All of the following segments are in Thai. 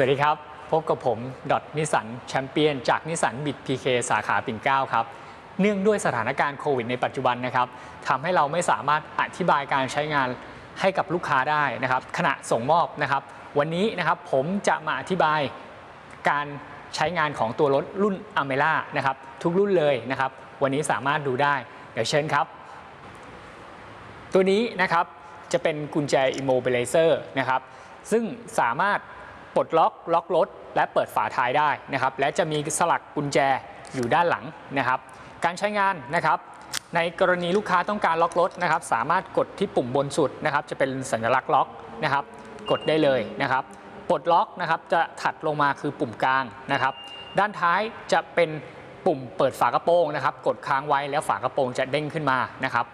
วัสดีครับ พบกับผมดอทนิสันแชมเปี้ยนจากนิสันบิดพีเคสาขาปิ่นเกล้าครับ เนื่องด้วยสถานการณ์โควิดในปัจจุบันนะครับทำให้เราไม่สามารถอธิบายการใช้งานให้กับลูกค้าได้นะครับ ขณะส่งมอบนะครับ วันนี้นะครับผมจะมาอธิบายการใช้งานของตัวรถรุ่นอเมล่านะครับ ทุกรุ่นเลยนะครับ วันนี้สามารถดูได้ เดี๋ยวเชิญครับ ตัวนี้นะครับจะเป็นกุญแจ Immobilizer นะครับ ซึ่งสามารถ ปลดล็อกล็อกรถและเปิดฝาท้ายได้นะครับ และจะมีสลักกุญแจอยู่ด้านหลังนะครับ การใช้งานนะครับ ในกรณีลูกค้าต้องการล็อกรถนะครับ สามารถกดที่ปุ่มบนสุดนะครับ จะเป็นสัญลักษณ์ล็อกนะครับ กดได้เลยนะครับปลดล็อกนะครับจะถัดลงมาคือปุ่มกลางนะครับ ด้านท้ายจะเป็นปุ่มเปิดฝากระโปรงนะครับ กดค้างไว้แล้วฝากระโปรงจะเด้งขึ้นมานะครับ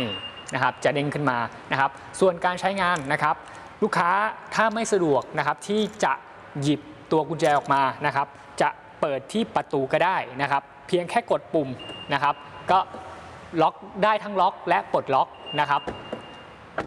นี่นะครับจะเด้งขึ้นมานะครับ ส่วนการใช้งานนะครับ ลูกค้าถ้าไม่สะดวกนะครับที่จะหยิบตัวกุญแจออกมานะครับ จะเปิดที่ประตูก็ได้นะครับ เพียงแค่กดปุ่มนะครับ ก็ล็อกได้ทั้งล็อกและปลดล็อกนะครับ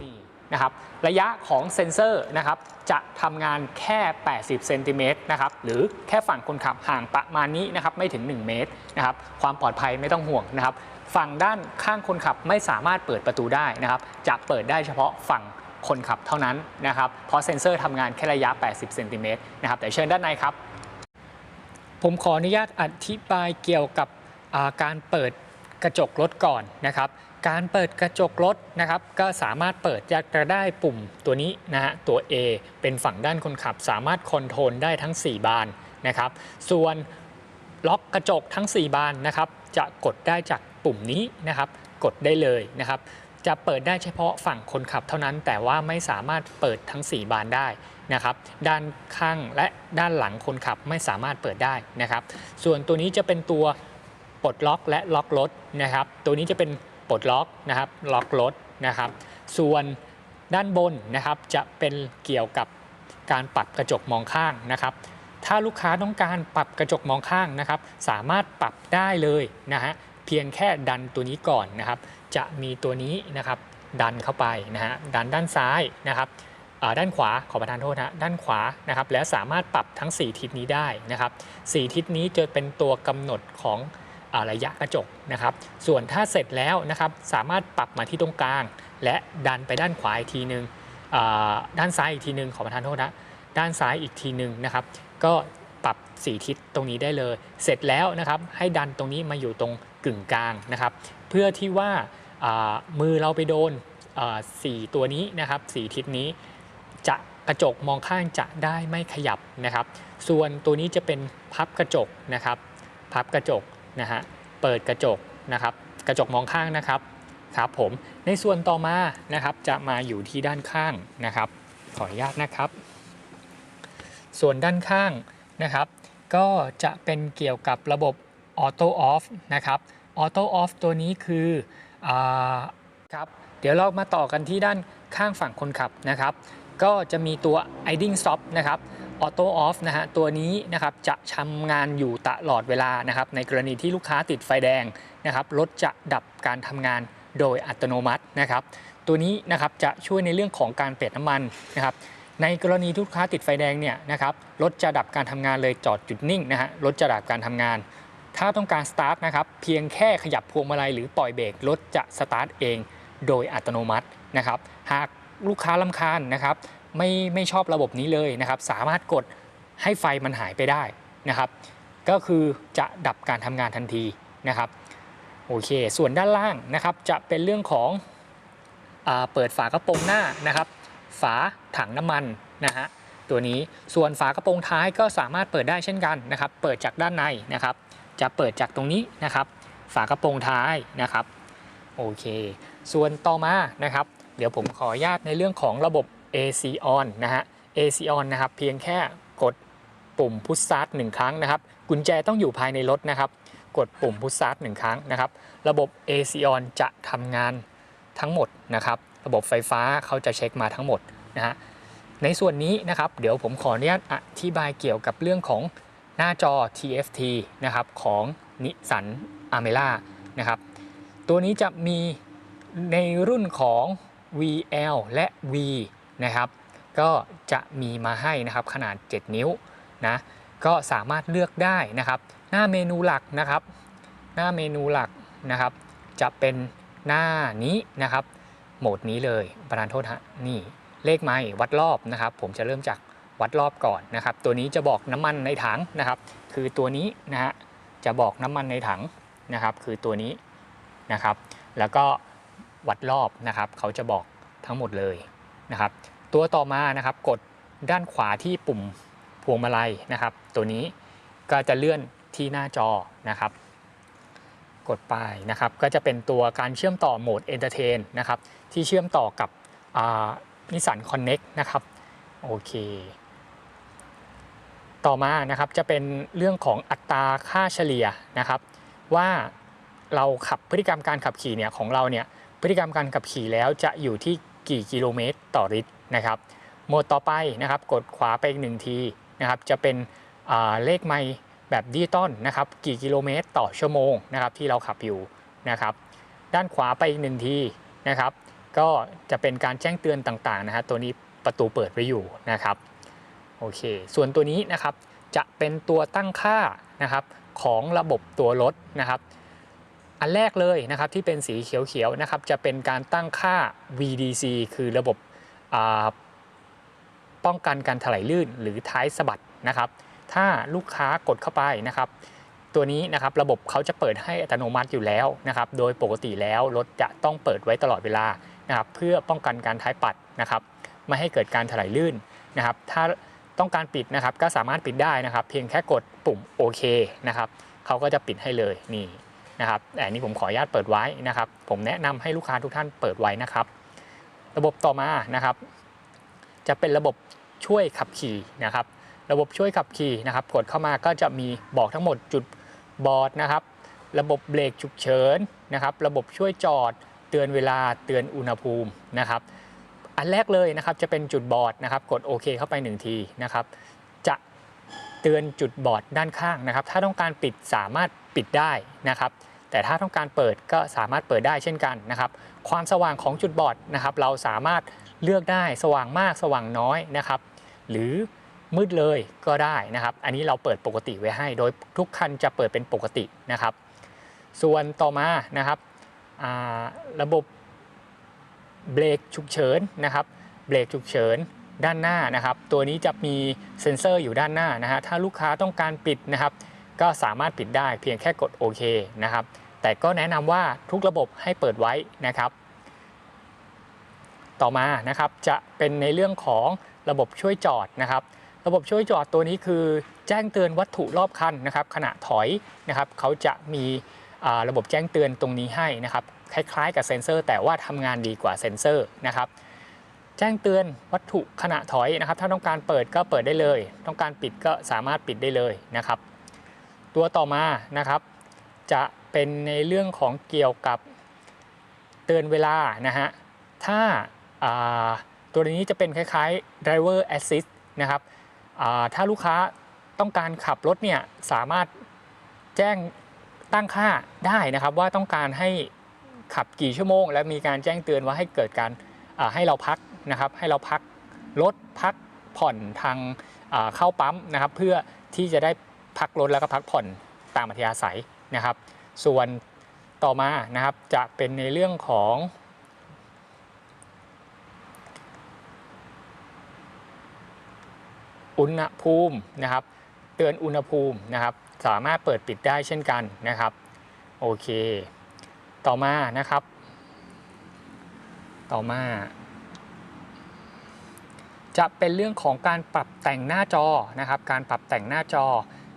นี่นะครับ ระยะของเซ็นเซอร์นะครับ จะทำงานแค่ 80เซนติเมตรนะครับ หรือแค่ฝั่งคนขับห่างประมาณนี้นะครับ ไม่ถึง 1 เมตรนะครับ ความปลอดภัยไม่ต้องห่วงนะครับ ฝั่งด้านข้างคนขับไม่สามารถเปิดประตูได้นะครับ จะเปิดได้เฉพาะฝั่ง คนขับเท่านั้นนะครับ เพราะเซ็นเซอร์ทำงานแค่ระยะ 80 เซนติเมตรนะครับ แต่เชิญด้านในครับ ผมขออนุญาตอธิบายเกี่ยวกับาการเปิดกระจกรถก่อนนะครับ การเปิดกระจกรถนะครับ ก็สามารถเปิดจะได้ปุ่มตัวนี้นะฮะ ตัว A เป็นฝั่งด้านคนขับ สามารถคอนโทรลได้ทั้ง 4 บานนะครับ ส่วนล็อกกระจกทั้ง 4 บานนะครับ จะกดได้จากปุ่มนี้นะครับ กดได้เลยนะครับ จะเปิดได้เฉพาะฝั่งคนขับเท่านั้น แต่ว่าไม่สามารถเปิดทั้ง 4 บานได้นะครับด้านข้างและด้านหลังคนขับไม่สามารถเปิดได้นะครับ ส่วนตัวนี้จะเป็นตัวปลดล็อกและล็อกรถนะครับ ตัวนี้จะเป็นปลดล็อกนะครับล็อกรถนะครับ ส่วนด้านบนนะครับจะเป็นเกี่ยวกับการปรับกระจกมองข้างนะครับ ถ้าลูกค้าต้องการปรับกระจกมองข้างนะครับ สามารถปรับได้เลยนะฮะเพียงแค่ดันตัวนี้ก่อนนะครับ จะมีตัวนี้นะครับดันเข้าไปนะฮะดันด้านซ้ายนะครับด้านขวาขอประทานโทษนะด้านขวานะครับแล้วสามารถปรับทั้ง 4 ทิศนี้ได้นะครับ4ทิศนี้จะเป็นตัวกำหนดของระยะกระจกนะครับ ส่วนถ้าเสร็จแล้วนะครับสามารถปรับมาที่ตรงกลาง และดันไปด้านขวาอีกทีหนึ่งด้านซ้ายอีกทีหนึ่งขอประทานโทษนะด้านซ้ายอีกทีหนึ่งนะครับ ก็ปรับ4ทิศตรงนี้ได้เลย เสร็จแล้วนะครับให้ดันตรงนี้มาอยู่ตรงกึ่งกลางนะครับ เพื่อที่ว่า มือเราไปโดนสี่ตัวนี้นะครับสี่ทิศนี้จะกระจกมองข้างจะได้ไม่ขยับนะครับ ส่วนตัวนี้จะเป็นพับกระจกนะครับ พับกระจกนะฮะเปิดกระจกนะครับ กระจกมองข้างนะครับครับผมในส่วนต่อมานะครับจะมาอยู่ที่ด้านข้างนะครับ ขออนุญาตนะครับ ส่วนด้านข้างนะครับ ก็จะเป็นเกี่ยวกับระบบออโต้ออฟนะครับออโต้ออฟตัวนี้คือ ครับเดี๋ยวเรามาต่อกันที่ด้านข้างฝั่งคนขับนะครับ ก็จะมีตัว idling stop นะครับออโต้ออฟนะฮะตัวนี้นะครับจะทำงานอยู่ตลอดเวลานะครับ ในกรณีที่ลูกค้าติดไฟแดงนะครับรถจะดับการทำงานโดยอัตโนมัตินะครับ ตัวนี้นะครับจะช่วยในเรื่องของการเปลี่ยนน้ำมันนะครับในกรณีที่ลูกค้าติดไฟแดงเนี่ยนะครับรถจะดับการทำงานเลยจอดจุดนิ่งนะฮะรถจะดับการทำงาน ถ้าต้องการสตาร์ทนะครับเพียงแค่ขยับพวงมาลัยหรือปล่อยเบรกรถจะสตาร์ทเองโดยอัตโนมัตินะครับ หากลูกค้าลำคาญนะครับไม่ไม่ชอบระบบนี้เลยนะครับ สามารถกดให้ไฟมันหายไปได้นะครับ ก็คือจะดับการทำงานทันทีนะครับโอเค ส่วนด้านล่างนะครับจะเป็นเรื่องของอเปิดฝากระโปรงหน้านะครับ ฝาถังน้ำมันนะฮะตัวนี้ส่วนฝากระโปรงท้ายก็สามารถเปิดได้เช่นกันนะครับ เปิดจากด้านในนะครับ จะเปิดจากตรงนี้นะครับ ฝากระโปรงท้ายนะครับโอเค ส่วนต่อมานะครับ เดี๋ยวผมขออนุญาตในเรื่องของระบบ AC on นะฮะ AC on นะครับ เพียงแค่กดปุ่มพุชสตาร์ทหนึ่งครั้งนะครับ กุญแจต้องอยู่ภายในรถนะครับ กดปุ่มพุชสตาร์ทหนึ่งครั้งนะครับ ระบบ AC on จะทำงานทั้งหมดนะครับ ระบบไฟฟ้าเขาจะเช็คมาทั้งหมดนะฮะ ในส่วนนี้นะครับ เดี๋ยวผมขออนุญาตอธิบายเกี่ยวกับเรื่องของ หน้าจอ TFT นะครับของนิสันอเมล่านะครับตัวนี้จะมีในรุ่นของ VL และ V นะครับก็จะมีมาให้นะครับขนาด 7 นิ้วนะก็สามารถเลือกได้นะครับ หน้าเมนูหลักนะครับ หน้าเมนูหลักนะครับ จะเป็นหน้านี้นะครับ โหมดนี้เลยประธานโทษฮะนี่เลขไม้วัดรอบนะครับ ผมจะเริ่มจาก วัดรอบก่อนนะครับ ตัวนี้จะบอกน้ำมันในถังนะครับ คือตัวนี้นะฮะจะบอกน้ำมันในถังนะครับ คือตัวนี้นะครับ แล้วก็วัดรอบนะครับ เขาจะบอกทั้งหมดเลยนะครับ ตัวต่อมานะครับกดด้านขวาที่ปุ่มพวงมาลัยนะครับ ตัวนี้ก็จะเลื่อนที่หน้าจอนะครับ กดไปนะครับ ก็จะเป็นตัวการเชื่อมต่อโหมด Entertain นะครับ ที่เชื่อมต่อกับนิสสัน Connect นะครับ โอเค ต่อมานะครับจะเป็นเรื่องของอัตราค่าเฉลี่ยนะครับ ว่าเราขับพฤติกรรมการขับขี่เนี่ยของเราเนี่ยพฤติกรรมการขับขี่แล้วจะอยู่ที่กี่กิโลเมตรต่อลิตรนะครับโหมดต่อไปนะครับกดขวาไปอีกหนึ่งทีนะครับจะเป็นเลขไมล์แบบดิจิตอลนะครับกี่กิโลเมตรต่อชั่วโมงนะครับที่เราขับอยู่นะครับด้านขวาไปอีกหนึ่งทีนะครับก็จะเป็นการแจ้งเตือนต่างๆนะฮะตัวนี้ประตูเปิดไว้อยู่นะครับ อเค ส่วนตัวนี้นะครับจะเป็นตัวตั้งค่านะครับของระบบตัวรถนะครับ อันแรกเลยนะครับที่เป็นสีเขียวๆนะครับจะเป็นการตั้งค่า VDC คือระบบป้องกันการถลายลื่นหรือท้ายสะบัดนะครับ ถ้าลูกค้ากดเข้าไปนะครับ ตัวนี้นะครับระบบเขาจะเปิดให้อัตโนมัติอยู่แล้วนะครับ โดยปกติแล้วรถจะต้องเปิดไว้ตลอดเวลานะครับ เพื่อป้องกันการท้ายปัดนะครับ ไม่ให้เกิดการถลายลื่นนะครับ ถ้า ต้องการปิดนะครับก็สามารถปิดได้นะครับ เพียงแค่กดปุ่มโอเคนะครับเขาก็จะปิดให้เลยนี่นะครับแต่อันนี้ผมขออนุญาตเปิดไว้นะครับ ผมแนะนำให้ลูกค้าทุกท่านเปิดไว้นะครับ ระบบต่อมานะครับ จะเป็นระบบช่วยขับขี่นะครับ ระบบช่วยขับขี่นะครับกดเข้ามาก็จะมีบอกทั้งหมดจุดบอร์ดนะครับ ระบบเบรกฉุกเฉินนะครับ ระบบช่วยจอด เตือนเวลาเตือนอุณหภูมินะครับ อันแรกเลยนะครับจะเป็นจุดบอดนะครับกดโอเคเข้าไปหนึ่งทีนะครับจะเตือนจุดบอดด้านข้างนะครับ ถ้าต้องการปิดสามารถปิดได้นะครับ แต่ถ้าต้องการเปิดก็สามารถเปิดได้เช่นกันนะครับ ความสว่างของจุดบอดนะครับ เราสามารถเลือกได้สว่างมากสว่างน้อยนะครับ หรือมืดเลยก็ได้นะครับ อันนี้เราเปิดปกติไว้ให้ โดยทุกคันจะเปิดเป็นปกตินะครับ ส่วนต่อมานะครับระบบ เบรกฉุกเฉินนะครับเบรกฉุกเฉินด้านหน้านะครับ ตัวนี้จะมีเซ็นเซอร์อยู่ด้านหน้านะฮะถ้าลูกค้าต้องการปิดนะครับ ก็สามารถปิดได้เพียงแค่กดโอเคนะครับ แต่ก็แนะนำว่าทุกระบบให้เปิดไว้นะครับ ต่อมานะครับจะเป็นในเรื่องของระบบช่วยจอดนะครับ ระบบช่วยจอดตัวนี้คือ แจ้งเตือนวัตถุรอบคันนะครับ ขณะถอยนะครับเขาจะมี ระบบแจ้งเตือนตรงนี้ให้นะครับคล้ายๆ กับเซ็นเซอร์ แต่ว่าทำงานดีกว่าเซ็นเซอร์นะครับแจ้งเตือนวัตถุขณะถอยนะครับ ถ้าต้องการเปิดก็เปิดได้เลย ต้องการปิดก็สามารถปิดได้เลยนะครับ ตัวต่อมานะครับ จะเป็นในเรื่องของเกี่ยวกับเตือนเวลานะฮะ ถ้าาตัวนี้จะเป็นคล้ายๆ driver assist นะครับถ้าลูกค้าต้องการขับรถเนี่ยสามารถแจ้ง ตั้งค่าได้นะครับว่าต้องการให้ขับกี่ชั่วโมง และมีการแจ้งเตือนว่าให้เกิดการให้เราพักนะครับ ให้เราพักรถพักผ่อนทางเข้าปั๊มนะครับ เพื่อที่จะได้พักรถแล้วก็พักผ่อนตามอัธยาศัยนะครับ ส่วนต่อมานะครับจะเป็นในเรื่องของ อุณหภูมินะครับ เตือนอุณหภูมินะครับ สามารถเปิดปิดได้เช่นกันนะครับ โอเค ต่อมานะครับ ต่อมา จะเป็นเรื่องของการปรับแต่งหน้าจอนะครับ การปรับแต่งหน้าจอ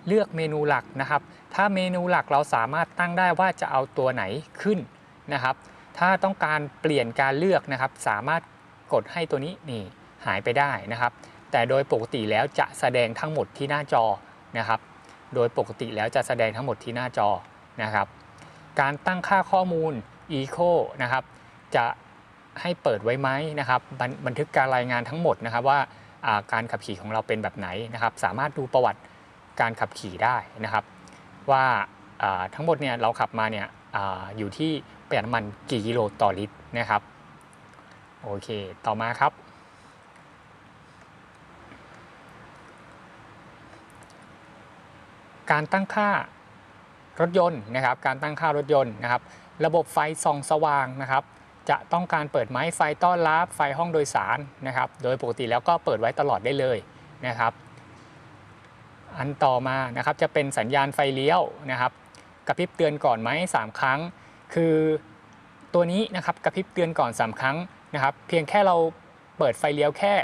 เลือกเมนูหลักนะครับ ถ้าเมนูหลักเราสามารถตั้งได้ว่าจะเอาตัวไหนขึ้นนะครับ ถ้าต้องการเปลี่ยนการเลือกนะครับ สามารถกดให้ตัวนี้นี่หายไปได้นะครับ แต่โดยปกติแล้วจะแสดงทั้งหมดที่หน้าจอนะครับ โดยปกติแล้วจะแสดงทั้งหมดที่หน้าจอนะครับ การตั้งค่าข้อมูล Eco นะครับ จะให้เปิดไว้ไหมนะครับบบันทึกการรายงานทั้งหมดนะครับว่าการขับขี่ของเราเป็นแบบไหนนะครับ สามารถดูประวัติการขับขี่ได้นะครับ ว่าทั้งหมดเนี่ยเราขับมาเนี่ยออยู่ที่ประหยัดน้ำมันกี่กิโลต่อลิตรนะครับโอเค ต่อมาครับ การตั้งค่ารถยนต์นะครับ การตั้งค่ารถยนต์นะครับ ระบบไฟส่องสว่างนะครับ จะต้องการเปิดไหมไฟต้อนรับไฟห้องโดยสารนะครับ โดยปกติแล้วก็เปิดไว้ตลอดได้เลยนะครับ อันต่อมานะครับจะเป็นสัญญาณไฟเลี้ยวนะครับ กระพริบเตือนก่อนไหม3 ครั้ง คือตัวนี้นะครับกระพริบเตือนก่อน 3 ครั้งนะครับ เพียงแค่เราเปิดไฟเลี้ยวแค่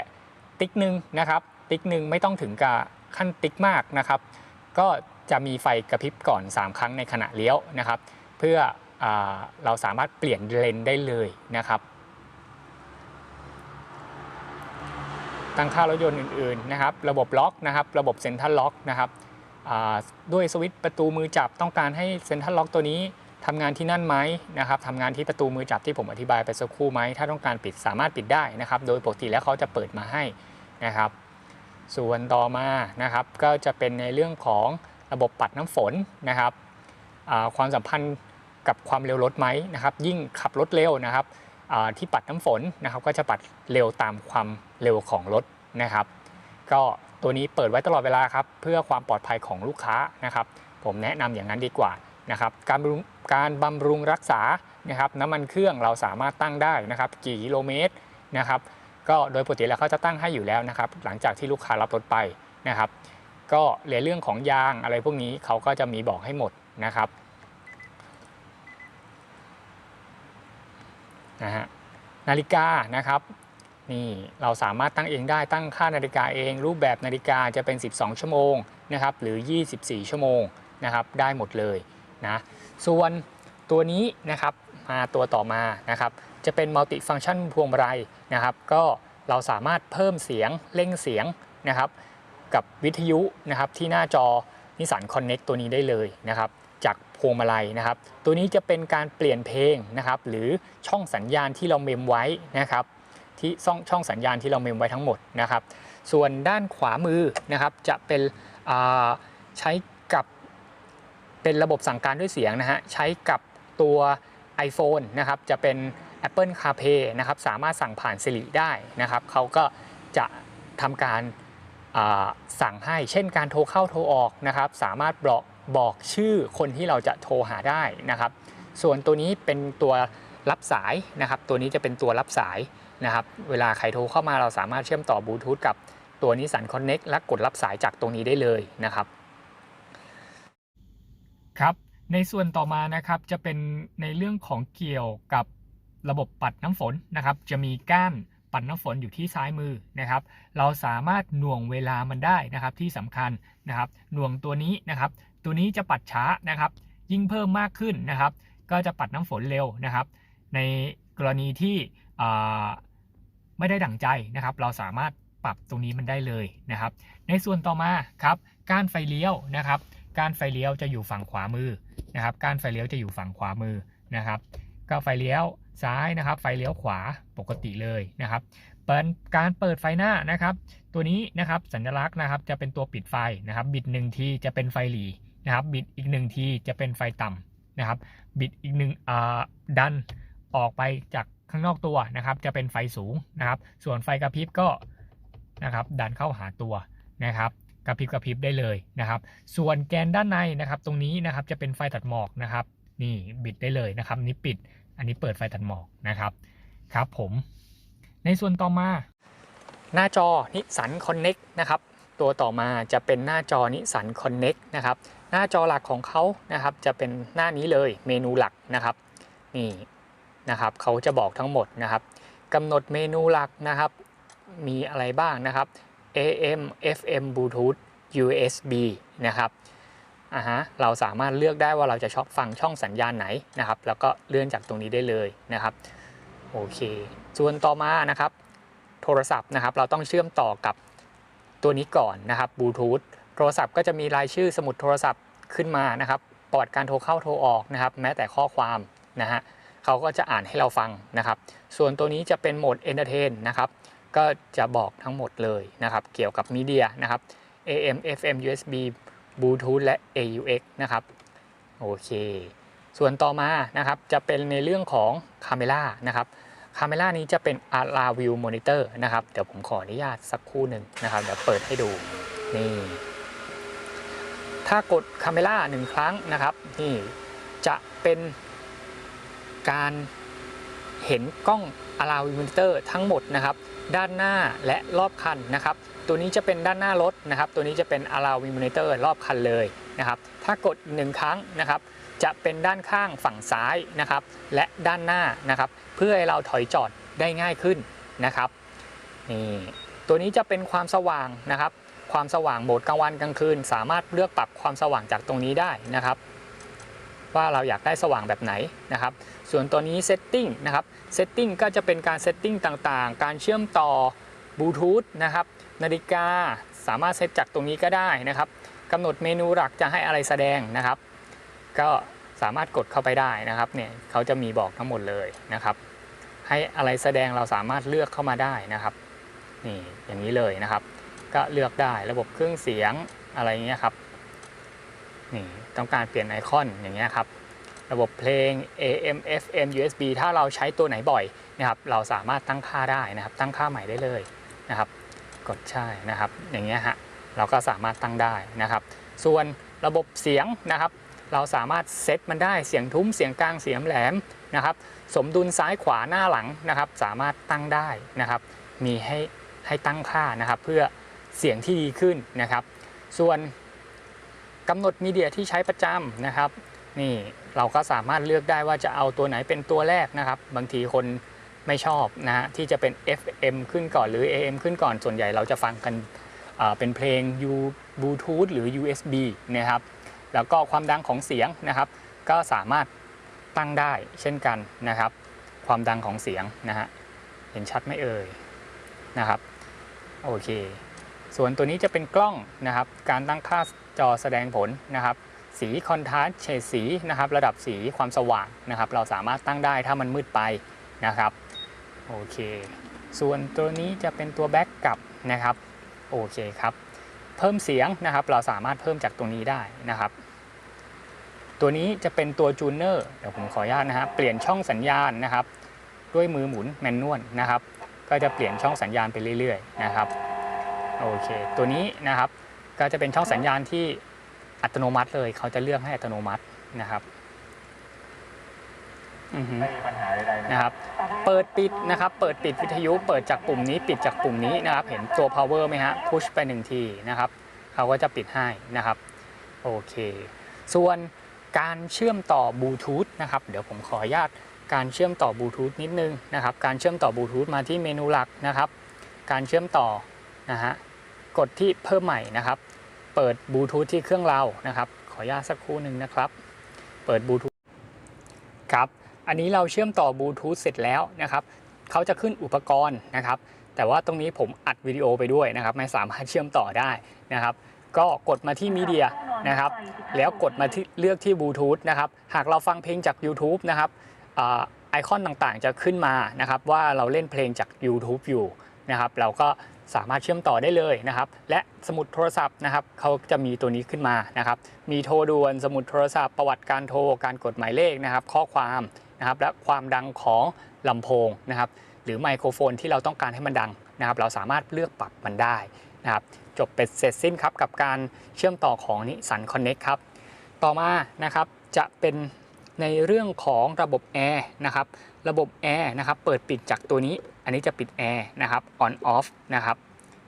ติ๊กหนึ่งนะครับ ติ๊กหนึ่งไม่ต้องถึงกับขั้นติ๊กมากนะครับ ก็ จะมีไฟกระพริบก่อน 3 ครั้งในขณะเลี้ยวนะครับ เพื่ออเราสามารถเปลี่ยนเลนได้เลยนะครับ ตั้งค่ารถยนต์อื่นๆนะครับ ระบบล็อกนะครับ ระบบเซ็นทรัลล็อกนะครับด้วยสวิตช์ประตูมือจับต้องการให้เซ็นทรัลล็อกตัวนี้ทำงานที่นั่นไหมนะครับทำงานที่ประตูมือจับที่ผมอธิบายไปสักครู่ไหม ถ้าต้องการปิดสามารถปิดได้นะครับ โดยปกติแล้วเขาจะเปิดมาให้นะครับ ส่วนต่อมานะครับก็จะเป็นในเรื่องของ ระบบปัดน้ำฝนนะครับความสัมพันธ์กับความเร็วรถไหมนะครับ ยิ่งขับรถเร็วนะครับที่ปัดน้ำฝนนะครับ ก็จะปัดเร็วตามความเร็วของรถนะครับ ก็ตัวนี้เปิดไว้ตลอดเวลาครับ เพื่อความปลอดภัยของลูกค้านะครับ ผมแนะนำอย่างนั้นดีกว่านะครับ การบำรุงการบำรุงรักษานะครับ น้ำมันเครื่องเราสามารถตั้งได้นะครับ กี่กิโลเมตรนะครับ ก็โดยปกติแล้วเขาจะตั้งให้อยู่แล้วนะครับ หลังจากที่ลูกค้ารับรถไปนะครับ ก็ในเรื่องของยางอะไรพวกนี้เขาก็จะมีบอกให้หมดนะครับนะฮะนาฬิกานะครับนี่เราสามารถตั้งเองได้ตั้งค่านาฬิกาเอง รูปแบบนาฬิกาจะเป็น 12 ชั่วโมงนะครับหรือ 24 ชั่วโมงนะครับได้หมดเลยนะส่วนตัวนี้นะครับมาตัวต่อมานะครับจะเป็นมัลติฟัง c t ชันพวงมาลัยนะครับก็เราสามารถเพิ่มเสียงเร่งเสียงนะครับ กับวิทยุนะครับที่หน้าจอนิสันคอนเน็กตัวนี้ได้เลยนะครับจากพวงมาลัยนะครับ ตัวนี้จะเป็นการเปลี่ยนเพลงนะครับ หรือช่องสัญญาณที่เราเมมไว้นะครับ ที่ช่องช่องสัญญาณที่เราเมมไว้ทั้งหมดนะครับ ส่วนด้านขวามือนะครับจะเป็นใช้กับเป็นระบบสั่งการด้วยเสียงนะฮะใช้กับตัว iPhone นะครับจะเป็น Apple CarPlay นะครับสามารถสั่งผ่าน Siri ได้นะครับเขาก็จะทำการ สั่งให้เช่นการโทรเข้าโทรออกนะครับ สามารถบอกบอกชื่อคนที่เราจะโทรหาได้นะครับ ส่วนตัวนี้เป็นตัวรับสายนะครับ ตัวนี้จะเป็นตัวรับสายนะครับ เวลาใครโทรเข้ามาเราสามารถเชื่อมต่อบลูทูธกับตัวนิสันคอนเน็กและกดรับสายจากตรงนี้ได้เลยนะครับครับในส่วนต่อมานะครับจะเป็นในเรื่องของเกี่ยวกับระบบปัดน้ำฝนนะครับ จะมีก้าน ปัดน้ำฝนอยู่ที่ซ้ายมือนะครับ เราสามารถหน่วงเวลามันได้นะครับที่สำคัญนะครับ หน่วงตัวนี้นะครับ ตัวนี้จะปัดช้านะครับ ยิ่งเพิ่มมากขึ้นนะครับ ก็จะปัดน้ำฝนเร็วนะครับ ในกรณีที่ไม่ได้ดั่งใจนะครับ เราสามารถปรับตรงนี้มันได้เลยนะครับ ในส่วนต่อมาครับกานไฟเลี้ยวนะครับ กานไฟเลี้ยวจะอยู่ฝั่งขวามือนะครับ กานไฟเลี้ยวจะอยู่ฝั่งขวามือนะครับ ก็ไฟเลี้ยว ซ้ายนะครับ ไฟเลี้ยวขวาปกติเลยนะครับเปิดการเปิดไฟหน้านะครับ ตัวนี้นะครับสัญลักษณ์นะครับจะเป็นตัวปิดไฟนะครับบิดหนึ่งทีจะเป็นไฟหลีนะครับบิดอีกหนึ่งทีจะเป็นไฟต่ำนะครับ บิดอีกหนึ่งดันออกไปจากข้างนอกตัวนะครับ จะเป็นไฟสูงนะครับ ส่วนไฟกระพริบก็นะครับดันเข้าหาตัวนะครับกระพริบกระพริบได้เลยนะครับ ส่วนแกนด้านในนะครับ ตรงนี้นะครับจะเป็นไฟตัดหมอกนะครับ นี่บิดได้เลยนะครับนี่ปิดอันนี้เปิดไฟตัดหมอกนะครับครับผม ในส่วนต่อมา หน้าจอนิสันคอนเน็กนะครับตัวต่อมาจะเป็นหน้าจอนิสันคอนเน็กนะครับหน้าจอหลักของเขานะครับจะเป็นหน้านี้เลยเมนูหลักนะครับนี่นะครับเขาจะบอกทั้งหมดนะครับกำหนดเมนูหลักนะครับ มีอะไรบ้างนะครับ AM FM Bluetooth USB นะครับ อ่าฮะเราสามารถเลือกได้ว่าเราจะชอบฟังช่องสัญญาณไหนนะครับ แล้วก็เลื่อนจากตรงนี้ได้เลยนะครับโอเค ส่วนต่อมานะครับ โทรศัพท์นะครับ เราต้องเชื่อมต่อกับตัวนี้ก่อนนะครับบลูทูธโทรศัพท์ก็จะมีรายชื่อสมุดโทรศัพท์ขึ้นมานะครับปลอดการโทรเข้าโทรออกนะครับ แม้แต่ข้อความนะฮะเขาก็จะอ่านให้เราฟังนะครับ ส่วนตัวนี้จะเป็นโหมด Entertain นะครับ ก็จะบอกทั้งหมดเลยนะครับ เกี่ยวกับมีเดียนะครับ AM FM USB Bluetooth และ AUX นะครับโอเค ส่วนต่อมานะครับจะเป็นในเรื่องของ Camera นะครับ Camera นี้จะเป็น RR View Monitor นะครับ เดี๋ยวผมขออนุญาตสักครู่หนึ่งนะครับ เดี๋ยวเปิดให้ดู นี่ ถ้ากดคาเมล่าหนึ่งครั้งนะครับ นี่จะเป็นการเห็นกล้อง Allow Monitor ทั้งหมดนะครับด้านหน้าและรอบคันนะครับตัวนี้จะเป็นด้านหน้ารถนะครับ ตัวนี้จะเป็น Allow Monitor รอบคันเลยนะครับถ้ากดอีกหนึ่งครั้งนะครับจะเป็นด้านข้างฝั่งซ้ายนะครับและด้านหน้านะครับเพื่อให้เราถอยจอดได้ง่ายขึ้นนะครับนี่ตัวนี้จะเป็นความสว่างนะครับ ความสว่างโหมดกลางวันกลางคืน สามารถเลือกปรับความสว่างจากตรงนี้ได้นะครับ ว่าเราอยากได้สว่างแบบไหนนะครับ ส่วนตัวนี้ Setting นะครับ Setting ก็จะเป็นการ Setting ต่างๆ การเชื่อมต่อบลูทูธนะครับนาฬิกาสามารถเซตจากตรงนี้ก็ได้นะครับกำหนดเมนูหลักจะให้อะไรแสดงนะครับ ก็สามารถกดเข้าไปได้นะครับเนี่ยเขาจะมีบอกทั้งหมดเลยนะครับ ให้อะไรแสดงเราสามารถเลือกเข้ามาได้นะครับนี่อย่างนี้เลยนะครับ ก็เลือกได้ระบบเครื่องเสียงอะไรเงี้ยครับ นี่ต้องการเปลี่ยนไอคอนอย่างเงี้ยครับระบบเพลง AM FM USB ถ้าเราใช้ตัวไหนบ่อยนะครับเราสามารถตั้งค่าได้นะครับ ตั้งค่าใหม่ได้เลยนะครับ กดใช่นะครับ อย่างเงี้ยฮะเราก็สามารถตั้งได้นะครับ ส่วนระบบเสียงนะครับ เราสามารถเซตมันได้เสียงทุ้มเสียงกลางเสียงแหลมนะครับ สมดุลซ้ายขวาหน้าหลังนะครับ สามารถตั้งได้นะครับ มีให้ให้ตั้งค่านะครับ เพื่อเสียงที่ดีขึ้นนะครับ ส่วน กำหนดมีเดียที่ใช้ประจำนะครับ นี่เราก็สามารถเลือกได้ว่าจะเอาตัวไหนเป็นตัวแรกนะครับ บางทีคนไม่ชอบนะฮะที่จะเป็น FM ขึ้นก่อนหรือ AM ขึ้นก่อนส่วนใหญ่เราจะฟังกันเป็นเพลง U Bluetooth หรือ USB นะครับ แล้วก็ความดังของเสียงนะครับ ก็สามารถตั้งได้เช่นกันนะครับ ความดังของเสียงนะฮะเห็นชัดไหมเอ่ยนะครับโอเค ส่วนตัวนี้จะเป็นกล้องนะครับ การตั้งค่า จอแสดงผลนะครับสีคอนทราสต์เฉดสีนะครับระดับสีความสว่างนะครับ เราสามารถตั้งได้ถ้ามันมืดไปนะครับโอเค ส่วนตัวนี้จะเป็นตัวแบ็กกลับนะครับโอเคครับเพิ่มเสียงนะครับเราสามารถเพิ่มจากตรงนี้ได้นะครับ ตัวนี้จะเป็นตัวจูเนอร์เดี๋ยวผมขออนุญาตนะฮะเปลี่ยนช่องสัญญาณนะครับ ด้วยมือหมุนแมนนวลนะครับ ก็จะเปลี่ยนช่องสัญญาณไปเรื่อยๆนะครับโอเค ตัวนี้นะครับ ก็จะเป็นช่องสัญญาณที่อัตโนมัติเลย เขาจะเลือกให้อัตโนมัตินะครับอือฮึไม่มีปัญหาใดๆนะนะคครับรับ เปิดปิดนะครับ เปิดปิดวิทยุ เปิดจากปุ่มนี้ ปิดจากปุ่มนี้นะครับ เห็นตัว power ไหมฮะ พุชไปหนึ่งทีนะครับ เขาก็จะปิดให้นะครับ โอเค ส่วนการเชื่อมต่อบลูทูธนะครับ เดี๋ยวผมขออนุญาตการเชื่อมต่อบลูทูธนิดนึงนะครับ การเชื่อมต่อบลูทูธมาที่เมนูหลักนะครับ การเชื่อมต่อนะฮะ กดที่เพิ่มใหม่นะครับ เปิดบลูทูธที่เครื่องเรานะครับ ขออนุญาตสักครู่หนึ่งนะครับ เปิดบลูทูธครับ อันนี้เราเชื่อมต่อบลูทูธเสร็จแล้วนะครับเขาจะขึ้นอุปกรณ์นะครับ แต่ว่าตรงนี้ผมอัดวิดีโอไปด้วยนะครับ ไม่สามารถเชื่อมต่อได้นะครับ ก็กดมาที่มีเดียนะครับ แล้วกดมาที่เลือกที่บลูทูธนะครับ หากเราฟังเพลงจาก YouTube นะครับไอคอนต่างๆจะขึ้นมานะครับ ว่าเราเล่นเพลงจาก YouTube อยู่นะครับ เราก็ สามารถเชื่อมต่อได้เลยนะครับ และสมุดโทรศัพท์นะครับเขาจะมีตัวนี้ขึ้นมานะครับ มีโทรด่วนสมุดโทรศัพท์ประวัติการโทรการกดหมายเลขนะครับ ข้อความนะครับและความดังของลำโพงนะครับ หรือไมโครโฟนที่เราต้องการให้มันดังนะครับ เราสามารถเลือกปรับมันได้นะครับ จบเป็นเสร็จสิ้นครับกับการเชื่อมต่อของนิสันคอนเน็กครับ ต่อมานะครับจะเป็นในเรื่องของระบบแอร์นะครับ ระบบแอร์นะครับ เปิดปิดจากตัวนี้ อันนี้จะปิดแอร์นะครับ on off นะครับ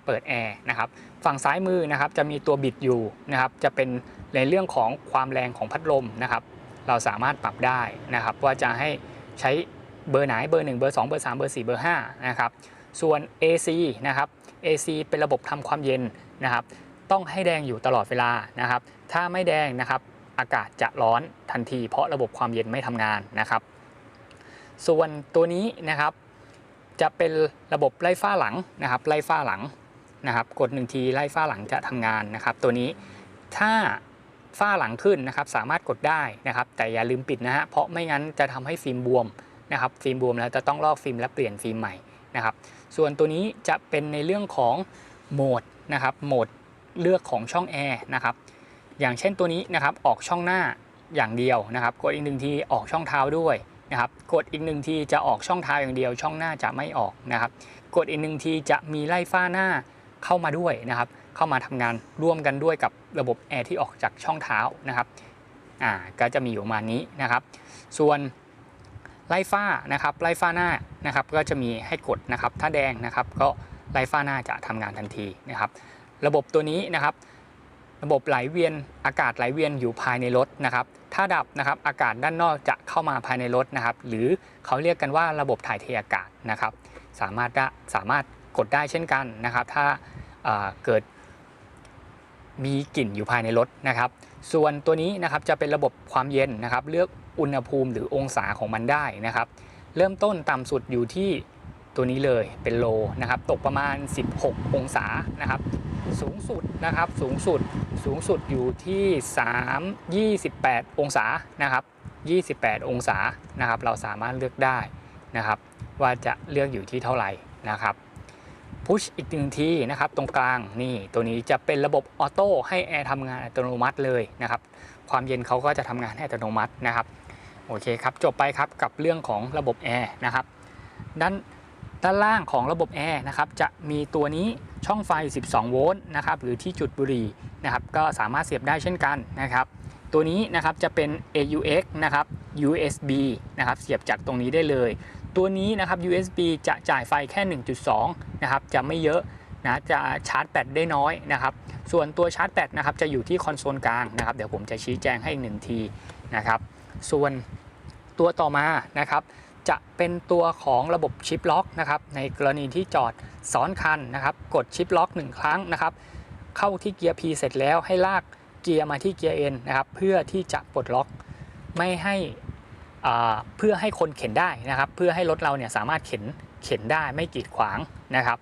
เปิดแอร์นะครับฝั่งซ้ายมือนะครับจะมีตัวบิดอยู่นะครับจะเป็นในเรื่องของความแรงของพัดลมนะครับ เราสามารถปรับได้นะครับ ว่าจะให้ใช้เบอร์ไหนเบอร์ 1 เบอร์ 2 เบอร์ 3 เบอร์ 4 เบอร์5นะครับส่วน AC นะครับ AC เป็นระบบทำความเย็นนะครับ ต้องให้แดงอยู่ตลอดเวลานะครับ ถ้าไม่แดงนะครับอากาศจะร้อนทันที เพราะระบบความเย็นไม่ทำงานนะครับ ส่วนตัวนี้นะครับ จะเป็นระบบไล่ฝ้าหลังนะครับ ไล่ฝ้าหลังนะครับ กดหนึ่งทีไล่ฝ้าหลังจะทำงานนะครับ ตัวนี้ถ้าฝ้าหลังขึ้นนะครับ สามารถกดได้นะครับ แต่อย่าลืมปิดนะฮะเพราะไม่งั้นจะทำให้ฟิล์มบวมนะครับ ฟิล์มบวมแล้วจะต้องลอกฟิล์มและเปลี่ยนฟิล์มใหม่นะครับ ส่วนตัวนี้จะเป็นในเรื่องของโหมดนะครับ โหมดเลือกของช่องแอร์นะครับ อย่างเช่นตัวนี้นะครับ ออกช่องหน้าอย่างเดียวนะครับ กดอีกหนึ่งทีออกช่องเท้าด้วย นะครับกดอีกหนึ่งทีจะออกช่องเท้าอย่างเดียว ช่องหน้าจะไม่ออกนะครับ กดอีกหนึ่งทีจะมีไล่ฝ้าหน้าเข้ามาด้วยนะครับ เข้ามาทำงานร่วมกันด้วยกับระบบแอร์ที่ออกจากช่องเท้านะครับอ่าก็จะมีอยู่ประมาณนี้นะครับ ส่วนไล่ฝ้านะครับไล่ฝ้าหน้านะครับ ก็จะมีให้กดนะครับ ถ้าแดงนะครับ ก็ไล่ฝ้าหน้าจะทำงานทันทีนะครับ ระบบตัวนี้นะครับ ระบบไหลเวียนอากาศไหลเวียนอยู่ภายในรถนะครับ ถ้าดับนะครับอากาศด้านนอกจะเข้ามาภายในรถนะครับ หรือเขาเรียกกันว่าระบบถ่ายเทอากาศนะครับ สามารถได้สามารถกดได้เช่นกันนะครับ ถ้าเอ่อเกิดมีกลิ่นอยู่ภายในรถนะครับ ส่วนตัวนี้นะครับจะเป็นระบบความเย็นนะครับ เลือกอุณหภูมิหรือองศาของมันได้นะครับ เริ่มต้นต่ำสุดอยู่ที่ตัวนี้เลยเป็นโลนะครับ ตกประมาณ 16 องศานะครับ สูงสุดนะครับสูงสุดสูงสุดอยู่ที่ 3 28 องศานะครับ 28 องศานะครับ เราสามารถเลือกได้นะครับ ว่าจะเลือกอยู่ที่เท่าไหร่นะครับพุชอีกหนึ่งทีนะครับ ตรงกลางนี่ตัวนี้จะเป็นระบบออโต้ให้แอร์ทำงานอัตโนมัติเลยนะครับ ความเย็นเขาก็จะทำงานให้อัตโนมัตินะครับ โอเคครับ จบไปครับกับเรื่องของระบบแอร์นะครับด้าน ด้านล่างของระบบแอร์นะครับจะมีตัวนี้ช่องไฟ 12 โวลต์นะครับหรือที่จุดบุหรี่นะครับก็สามารถเสียบได้เช่นกันนะครับ ตัวนี้นะครับจะเป็น AUX นะครับ USB นะครับเสียบจากตรงนี้ได้เลย ตัวนี้นะครับ USB จะจ่ายไฟแค่ 1.2 นะครับจะไม่เยอะนะจะชาร์จแบตได้น้อยนะครับ ส่วนตัวชาร์จแบตนะครับจะอยู่ที่คอนโซลกลางนะครับ เดี๋ยวผมจะชี้แจงให้อีกหนึ่งทีนะครับ ส่วนตัวต่อมานะครับ จะเป็นตัวของระบบชิปล็อกนะครับในกรณีที่จอดซ้อนคันนะครับ กดชิปล็อกหนึ่งครั้งนะครับ เข้าที่เกียร์ P เสร็จแล้วให้ลากเกียร์มาที่เกียร์ N นะครับเพื่อที่จะปลดล็อกไม่ให้เพื่อให้คนเข็นได้นะครับ เพื่อให้รถเราเนี่ยสามารถเข็นเข็นได้ไม่กีดขวางนะครับ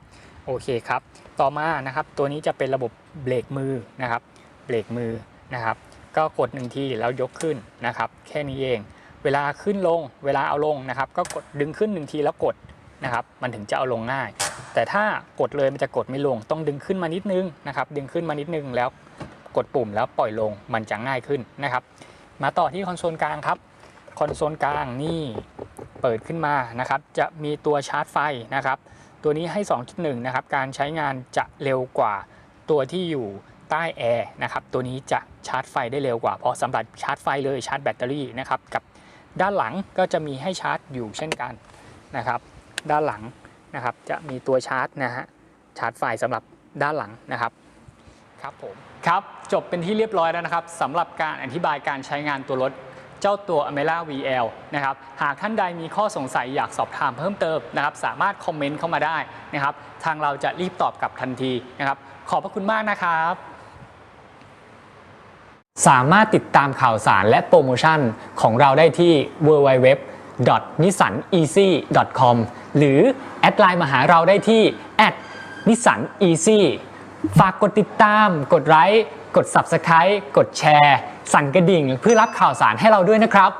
โอเคครับ ต่อมานะครับตัวนี้จะเป็นระบบเบรกมือนะครับเบรกมือนะครับ ก็กดหนึ่งทีแล้วยกขึ้นนะครับ แค่นี้เอง เวลาขึ้นลงเวลาเอาลงนะครับ ก็กดดึงขึ้นหนึ่งทีแล้วกดนะครับ มันถึงจะเอาลงง่าย แต่ถ้ากดเลยมันจะกดไม่ลง ต้องดึงขึ้นมานิดนึงนะครับ ดึงขึ้นมานิดนึงแล้วกดปุ่มแล้วปล่อยลงมันจะง่ายขึ้นนะครับ มาต่อที่คอนโซลกลางครับคอนโซลกลางนี่เปิดขึ้นมานะครับ จะมีตัวชาร์จไฟนะครับ ตัวนี้ให้ 2.1 นะครับ การใช้งานจะเร็วกว่าตัวที่อยู่ใต้แอร์นะครับ ตัวนี้จะชาร์จไฟได้เร็วกว่า เพราะสำหรับชาร์จไฟเลยชาร์จแบตเตอรี่นะครับ กับ ด้านหลังก็จะมีให้ชาร์จอยู่เช่นกันนะครับ ด้านหลังนะครับจะมีตัวชาร์จนะฮะชาร์จไฟสำหรับด้านหลังนะครับครับผมครับจบเป็นที่เรียบร้อยแล้วนะครับสำหรับการอธิบายการใช้งานตัวรถเจ้าตัว a m e l a VL นะครับหากท่านใดมีข้อสงสัยอยากสอบถามเพิ่มเติมนะครับสามารถคอมเมนต์เข้ามาได้นะครับทางเราจะรีบตอบกลับทันทีนะครับขอบพระคุณมากนะครับ สามารถติดตามข่าวสารและโปรโมชั่นของเราได้ที่ www nissaneasy.com หรือแอดไลน์มาหาเราได้ที่ @nissaneasy ฝากกดติดตาม กดไลค์ กด Subscribe กดแชร์ สั่นกระดิ่งเพื่อรับข่าวสารให้เราด้วยนะครับ